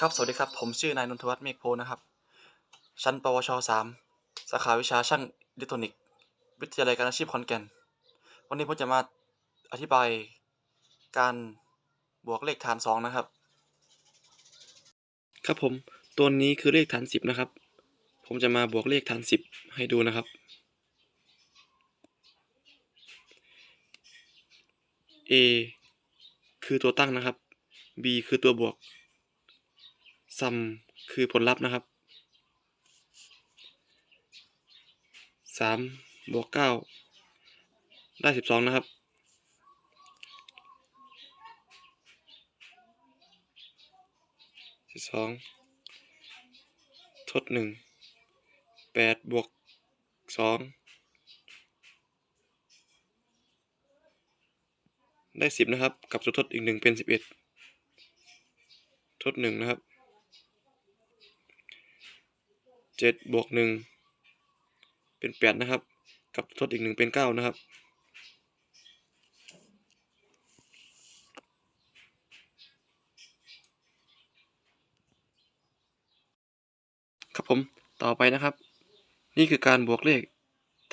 ครับ สวัสดีครับ ผมชื่อนายนนทวัฒน์เมฆโพนะครับ ชั้น ปวช 3 สาขาวิชาช่างอิเล็กทรอนิกส์ วิทยาลัยการอาชีพขอนแก่น วันนี้ผมจะมาอธิบายการบวกเลขฐาน 2 นะครับ ครับผม ตัวนี้คือเลขฐาน 10 นะครับ ผมจะมาบวกเลขฐาน 10 ให้ดูนะครับ A คือตัวตั้งนะครับ B คือตัวบวก ซัมคือผลลัพธ์นะครับสามบวกเก้าได้สิบสองนะครับ สิบสอง ทดหนึ่ง แปดบวกสอง ได้สิบนะครับ กับตัวทดอีกหนึ่งเป็นสิบเอ็ด ทดหนึ่งนะครับ เจ็ดบวกหนึ่งเป็นแปดนะครับ กับทดอีกหนึ่งเป็นเก้านะครับ ครับผมต่อไปนะครับ นี่คือการบวกเลข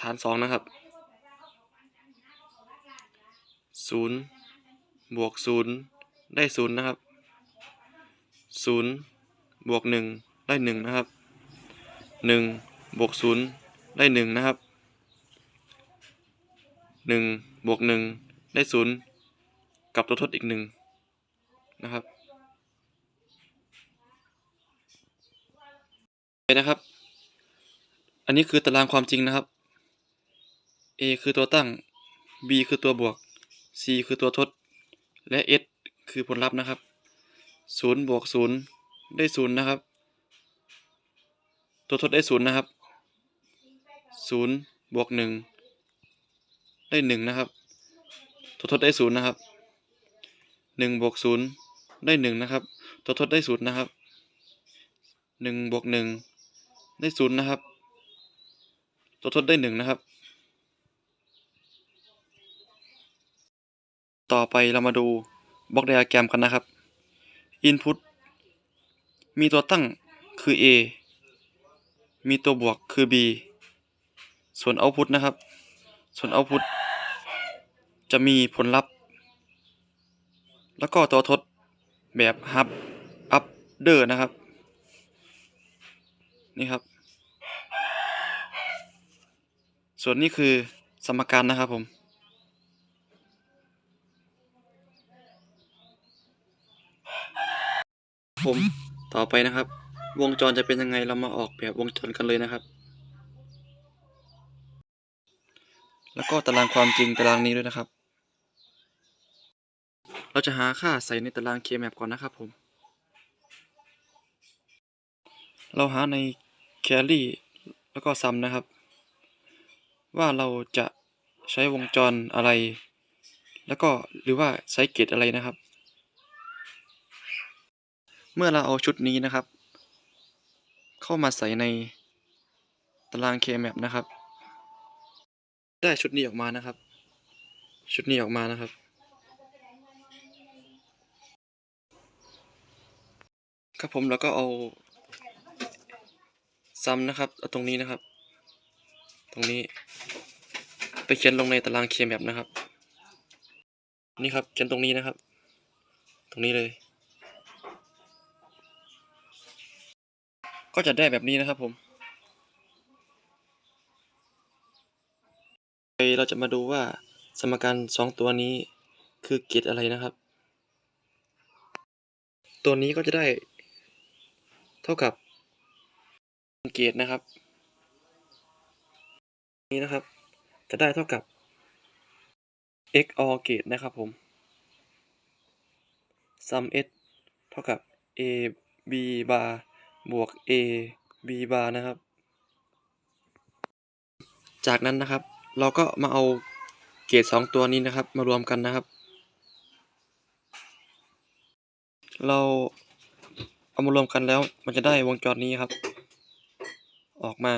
ฐานสองนะครับศูนย์บวกศูนย์ได้ศูนย์นะครับศูนย์บวกหนึ่งได้หนึ่งนะครับ หนึ่งบวกศูนย์ได้หนึ่งนะครับหนึ่งบวกหนึ่งได้ศูนย์กับตัวทดอีกหนึ่งนะครับไปนะครับ อันนี้คือตารางความจริงนะครับ A คือตัวตั้ง B คือตัวบวก C คือตัวทด และ S คือผลลัพธ์นะครับ0บวก0ได้0นะครับ ตัวทดได้0นย์นะครับ0บวก1ได้1นะครับ ตัวทดได้0นย์นะครับ1บวก0ได้1นะครับ ตัวทดได้0นย์นะครับ1บวก1ได้0นย์นะครับ ตัวทดได้1นะครับ ต่อไปเรามาดูบล็อกไดอะแกรมกันนะครับ Input มีตัวตั้งคือ A มีตัวบวกคือ B ส่วน Output นะครับ ส่วน Output จะมีผลลัพธ์ แล้วก็ตัวทดแบบ Hub Upder นะครับ นี่ครับ ส่วนนี้คือสมการนะครับผมผมต่อไปนะครับ วงจรจะเป็นยังไงเรามาออกแบบวงจรกันเลยนะครับ แล้วก็ตารางความจริงตารางนี้ด้วยนะครับ เราจะหาค่าใส่ในตาราง K-map ก่อนนะครับผม เราหาใน carry แล้วก็ sum นะครับ ว่าเราจะใช้วงจรอะไร แล้วก็หรือว่าใช้เกตอะไรนะครับ เมื่อเราเอาชุดนี้นะครับ เข้ามาใส่ในตาราง K-map นะครับ ได้ชุดนี้ออกมานะครับ ชุดนี้ออกมานะครับ ครับผมแล้วก็เอาซ้ำนะครับเอาตรงนี้นะครับ ตรงนี้ ไปเขียนลงในตาราง K-map นะครับ นี่ครับเขียนตรงนี้นะครับ ตรงนี้เลย ก็จะได้แบบนี้นะครับผมเราจะมาดูว่าสมการสองตัวนี้คือเกตอะไรนะครับ ตัวนี้ก็จะได้เท่ากับเกตนะครับ นี้นะครับ จะได้เท่ากับ x or เกตนะครับผม sum s เท่ากับ a b bar บวก a b bar นะครับ จากนั้นนะครับ เราก็มาเอาเกรดสองตัวนี้นะครับ มารวมกันนะครับ เราเอามารวมกันแล้ว มันจะได้วงจรนี้ครับ ออกมา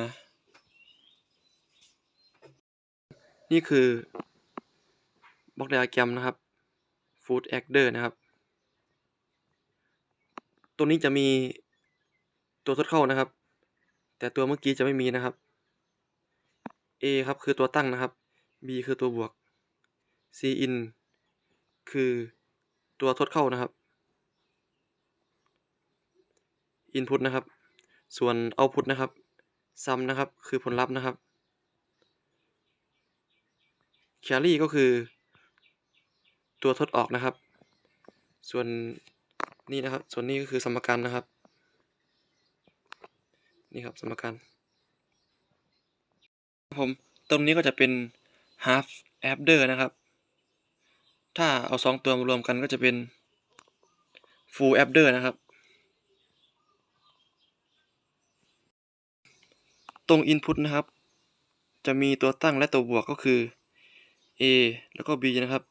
นี่คือบล็อกไดอะแกรมนะครับ Food Adder นะครับ ตัวนี้จะมี ตัวทดเข้านะครับ แต่ตัวเมื่อกี้จะไม่มีนะครับ A ครับคือตัวตั้งนะครับ B คือตัวบวก C in คือตัวทดเข้านะครับ input นะครับ ส่วน output นะครับ sum นะครับ คือผลลัพธ์นะครับ carry ก็คือ ตัวทดออกนะครับ ส่วนนี่นะครับ ส่วนนี้ก็คือสมการนะครับ นี่ครับสมการผมตรงนี้ก็จะเป็น half adder นะครับ ถ้าเอาสองตัวมารวมกันก็จะเป็น full adder นะครับ ตรง input นะครับ จะมีตัวตั้งและตัวบวกก็คือ a แล้วก็ b นะครับ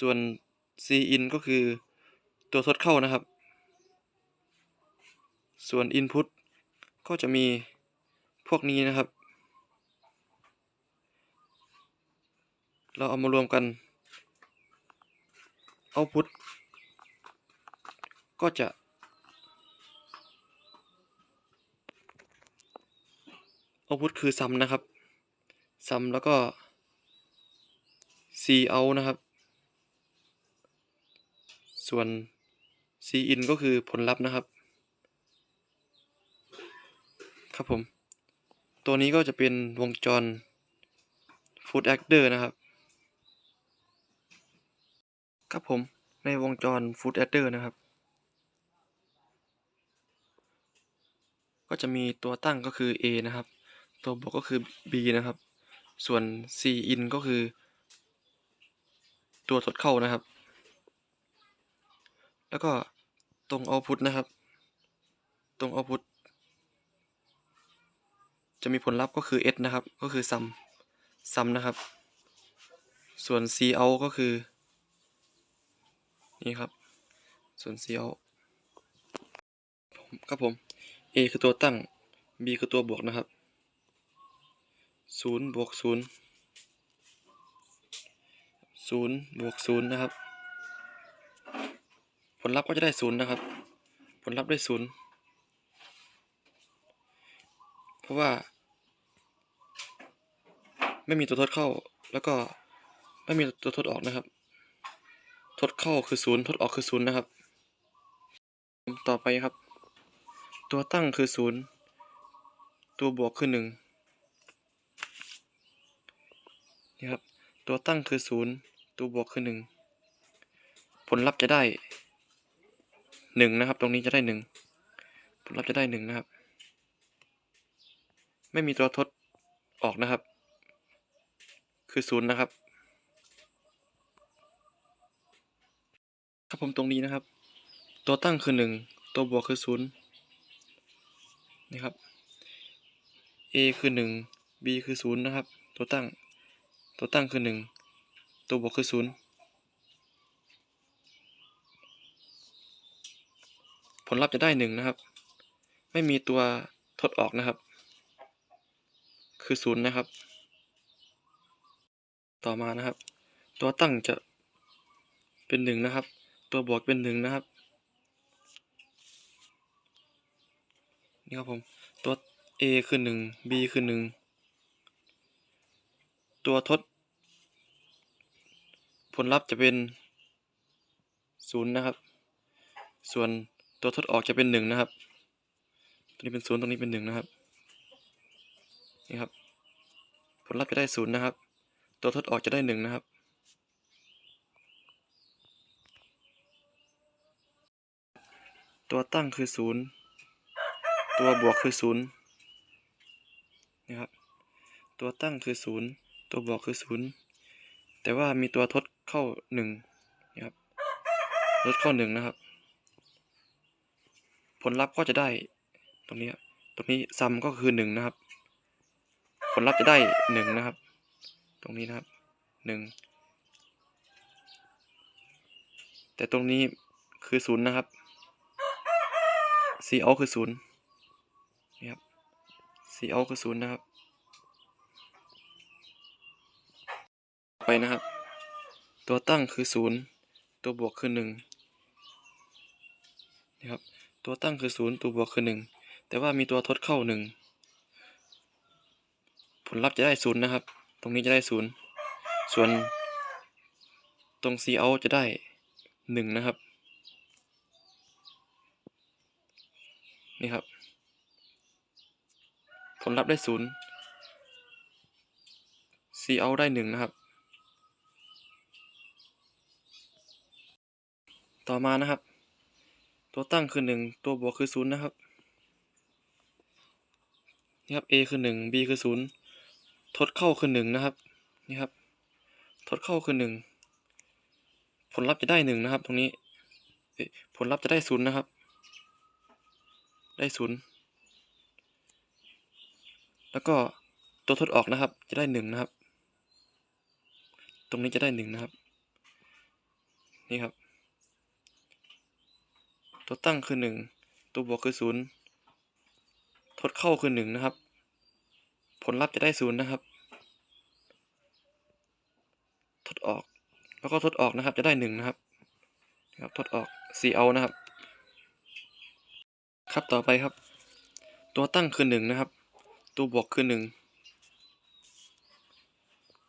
ส่วน c in ก็คือตัวทดเข้านะครับ ส่วน input ก็จะมีพวกนี้นะครับ เราเอามารวมกัน output ก็จะ output คือ sum นะครับ sum แล้วก็ c out นะครับ ส่วน c in ก็คือผลลัพธ์นะครับ ครับผม ตัวนี้ก็จะเป็นวงจร food adder นะครับ ครับผมในวงจร food adder นะครับ ก็จะมีตัวตั้งก็คือ A นะครับ ตัวบวกก็คือ B นะครับ ส่วน C in ก็คือ ตัวทดเข้านะครับ แล้วก็ตรง output นะครับ ตรง output จะมีผลลัพธ์ก็คือ S นะครับ ก็คือ sum sum นะครับ ส่วน C out ก็คือ นี่ครับ ส่วน C out ครับผม A คือตัวตั้ง B คือตัวบวกนะครับศูนย์บวกศูนย์ศูนย์บวกศูนย์นะครับ ผลลัพธ์ก็จะได้ศูนย์นะครับ ผลลัพธ์ได้ศูนย์เพราะว่า ไม่มีตัวทดเข้า แล้วก็ไม่มีตัวทดออกนะครับ ทดเข้าคือศูนย์ทดออกคือศูนย์นะครับ ต่อไปครับ ตัวตั้งคือศูนย์ตัวบวกคือหนึ่งนี่ครับ ตัวตั้งคือศูนย์ตัวบวกคือหนึ่งผลลัพธ์จะได้หนึ่งนะครับ ตรงนี้จะได้หนึ่งผลลัพธ์จะได้หนึ่งนะครับ ไม่มีตัวทดออกนะครับ คือศูนย์นะครับ ครับผมตรงนี้นะครับ ตัวตั้งคือหนึ่งตัวบวกคือศูนย์นี่ครับ a คือหนึ่ง b คือศูนย์นะครับ ตัวตั้ง ตัวตั้งคือหนึ่งตัวบวกคือศูนย์ผลลัพธ์จะได้หนึ่งนะครับ ไม่มีตัวทดออกนะครับ คือศูนย์นะครับ ต่อมานะครับ ตัวตั้งจะเป็นหนึ่งนะครับ ตัวบวกเป็นหนึ่งนะครับ นี่ครับผม ตัว a คือหนึ่ง b คือหนึ่ง ตัวทด ผลลัพธ์จะเป็นศูนย์นะครับ ส่วนตัวทดออกจะเป็นหนึ่งนะครับตัวนี้เป็นศูนย์ตรงนี้เป็นหนึ่งนะครับ นี่ครับ ผลลัพธ์จะได้ศูนย์นะครับ ตัวทดออกจะได้หนึ่งนะครับ ตัวตั้งคือศูนย์ตัวบวกคือศูนย์นะครับ ตัวตั้งคือศูนย์ตัวบวกคือศูนย์แต่ว่ามีตัวทดเข้าหนึ่งนะครับทดเข้าหนึ่งนะครับ ผลลัพธ์ก็จะได้ตรงนี้ตรงนี้ซัมก็คือหนึ่งนะครับ ผลลัพธ์จะได้หนึ่งนะครับ ตรงนี้นะครับหนึ่งแต่ตรงนี้คือศูนย์นะครับ C out คือศูนย์นี่ครับ C out คือศูนย์นะครับ ไปนะครับ ตัวตั้งคือศูนย์ตัวบวกคือหนึ่งนี่ครับ ตัวตั้งคือศูนย์ตัวบวกคือหนึ่งแต่ว่ามีตัวทดเข้าหนึ่งผลลัพธ์จะได้ศูนย์นะครับ ตรงนี้จะได้ศูนย์ส่วนตรง C out จะได้หนึ่งนะครับ นี่ครับ ผลลัพธ์ได้ศูนย์ C out ได้หนึ่งนะครับ ต่อมานะครับ ตัวตั้งคือหนึ่งตัวบวกคือศูนย์นะครับนี่ครับ A คือหนึ่ง B คือศูนย์ ทดเข้าคือหนึ่งนะครับ นี่ครับ ทดเข้าคือหนึ่งผลลัพธ์จะได้หนึ่งนะครับ ตรงนี้ผลลัพธ์จะได้ศูนย์นะครับ ได้ศูนย์แล้วก็ตัวทดออกนะครับ จะได้หนึ่งนะครับ ตรงนี้จะได้หนึ่งนะครับ นี่ครับ ตัวตั้งคือหนึ่งตัวบวกคือศูนย์ทดเข้าคือหนึ่งนะครับ ผลลัพธ์จะได้ศูนย์นะครับ ทดออก แล้วก็ทดออกนะครับ จะได้หนึ่งนะครับนะครับ ทดออก C out นะครับ ครับต่อไปครับ ตัวตั้งคือหนึ่งนะครับ ตัวบวกคือหนึ่ง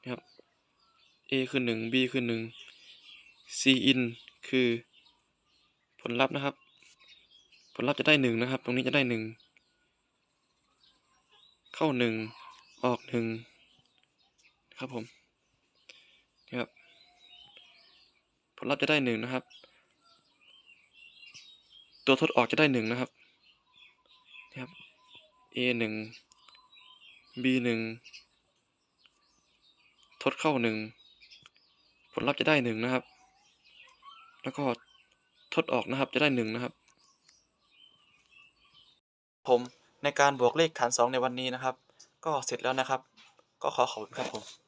นะครับ A คือหนึ่ง B คือหนึ่ง C in คือผลลัพธ์นะครับ ผลลัพธ์จะได้หนึ่งนะครับ ตรงนี้จะได้หนึ่งเข้าหนึ่ง ออกหนึ่งครับผมนี่ครับผลลัพธ์จะได้หนึ่งนะครับ ตัวทดออกจะได้หนึ่งนะครับนี่ครับ A หนึ่ง B หนึ่งทดเข้าหนึ่งผลลัพธ์จะได้หนึ่งนะครับ แล้วก็ทดออกนะครับจะได้หนึ่งนะครับ ผมในการบวกเลขฐานสองในวันนี้นะครับ ก็เสร็จแล้วนะครับ ก็ขอขอบคุณครับผม